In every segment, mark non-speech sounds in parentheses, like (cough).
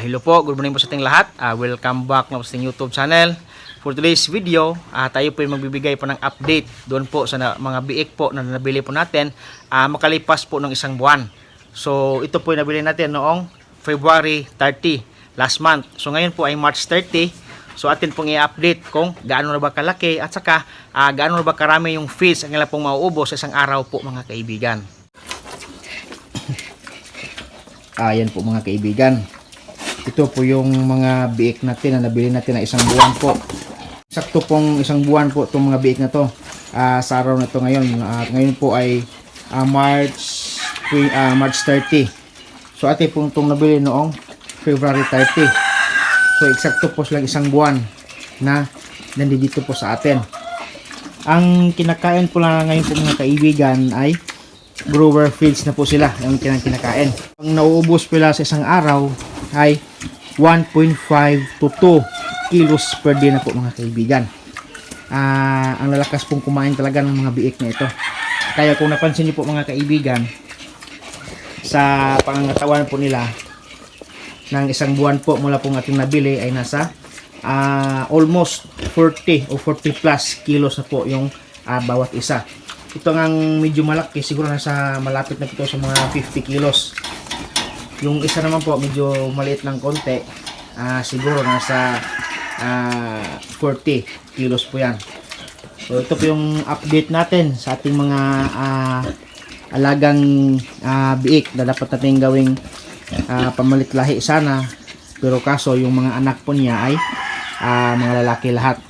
hello po, good morning po sa ating lahat. Ah, welcome back na po sa YouTube channel. For today's video, ah, tayo po yung magbibigay po ng update doon po sa na- mga biik po na nabili po natin ah, makalipas po ng isang buwan. So ito po yung nabili natin noong February 30 last month. So ngayon po ay March 30. So atin pong i-update kung gaano na ba kalaki at saka ah, gaano na ba karami yung feeds ang ilang pong mauubos sa isang araw po mga kaibigan. (coughs) Ayan po mga kaibigan. Ito po yung mga biik natin na nabili natin na isang buwan po. Sakto pong isang buwan po itong mga biik na to ah, sa araw na to ngayon. At ngayon po ay ah, March, ah, March 30. So ate po itong nabili noong February 30. So eksakto po silang isang buwan na nandito po sa atin. Ang kinakain po lang ngayon po mga kaibigan ay grower feeds na po sila yung kinakain. Ang nauubos pala sa isang araw ay 1.5 to 2 kilos per day na po mga kaibigan. Ah, ang lalakas pong kumain talaga ng mga biik na ito. Kaya kung napansin niyo po mga kaibigan, sa pangangatawan po nila ng isang buwan po mula pong ating nabili ay nasa ah, almost 40 o 40 plus kilos na po yung ah, bawat isa. Ito ang medyo malaki, siguro nasa malapit na ito sa mga 50 kilos. Yung isa naman po, medyo maliit lang konti. Ah, siguro nasa ah, 40 kilos po yan. So ito po yung update natin sa ating mga ah, alagang ah, biik na dapat natin gawing ah, pamalit lahi sana. Pero kaso yung mga anak po niya ay ah, mga lalaki lahat.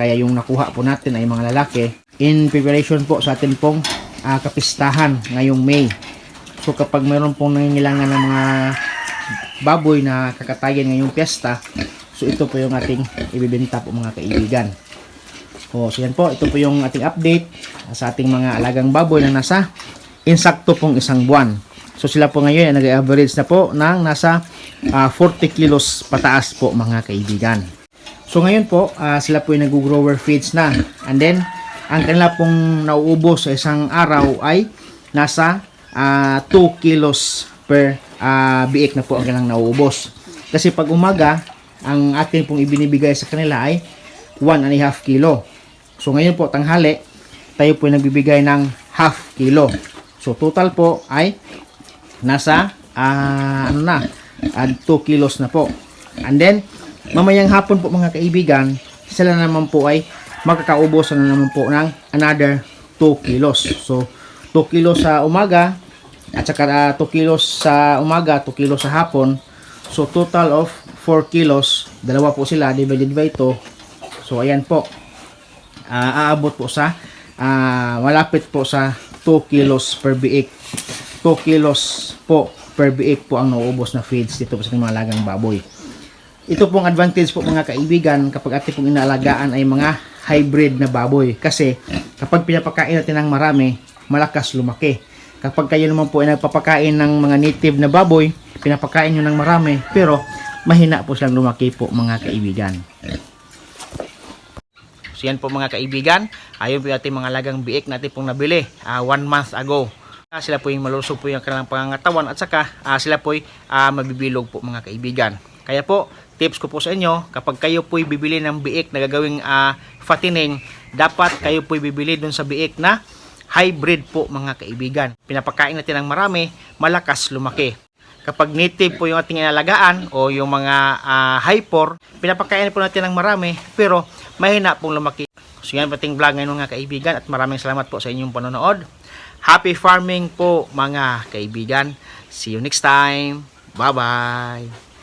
Kaya yung nakuha po natin ay mga lalaki in preparation po sa atin pong ah, kapistahan ngayong May. So kapag mayroon pong nangangailangan ng mga baboy na kakatayin ngayong piyesta, so ito po yung ating ibibenta po mga kaibigan. O, so yan po, ito po yung ating update sa ating mga alagang baboy na nasa insakto pong isang buwan. So sila po ngayon ay nag-average na po ng nasa ah, 40 kilos pataas po mga kaibigan. So ngayon po, ah, sila po yung nag-grower feeds na. And then, ang kanila pong nauubos sa isang araw ay nasa ah, 2 kilos per ah, biik na po ang kanilang nauubos. Kasi pag umaga, ang atin pong ibinibigay sa kanila ay 1 and a half kilo. So ngayon po, tanghali, tayo po ay nagbibigay ng half kilo. So total po ay nasa ah, ano na, ah, 2 kilos na po. And then, mamayang hapon po mga kaibigan, sila naman po ay magkakaubos na naman po ng another 2 kilos. So, 2 kilos sa umaga, at saka ah, 2 kilos sa umaga, 2 kilos sa hapon. So, total of 4 kilos. Dalawa po sila, divided by 2. So, ayan po. Ah, aabot po sa, ah, malapit po sa 2 kilos per biik. 2 kilos po per biik po ang nauubos na feeds dito po sa mga alagang baboy. Ito pong advantage po mga kaibigan kapag ating pong inaalagaan ay mga hybrid na baboy. Kasi kapag pinapakain natin ng marami, malakas lumaki. Kapag kayo naman po ay nagpapakain ng mga native na baboy, pinapakain nyo ng marami, pero mahina po silang lumaki po mga kaibigan. So yan po mga kaibigan, ayun po yung ating mga lagang biik natin pong nabili ah, one month ago. Ah, sila po yung malusog po yung kanilang pangangatawan at saka ah, sila po ah, mabibilog po mga kaibigan. Kaya po, tips ko po sa inyo, kapag kayo po bibili ng biik na gagawing ah, fattening, dapat kayo po bibili dun sa biik na hybrid po mga kaibigan. Pinapakain natin ng marami, malakas lumaki. Kapag native po yung ating inalagaan o yung mga ah, hyper, pinapakain po natin ng marami pero mahina pong lumaki. So yan pating vlog ngayon mga kaibigan at maraming salamat po sa inyong panonood. Happy farming po mga kaibigan. See you next time. Bye-bye.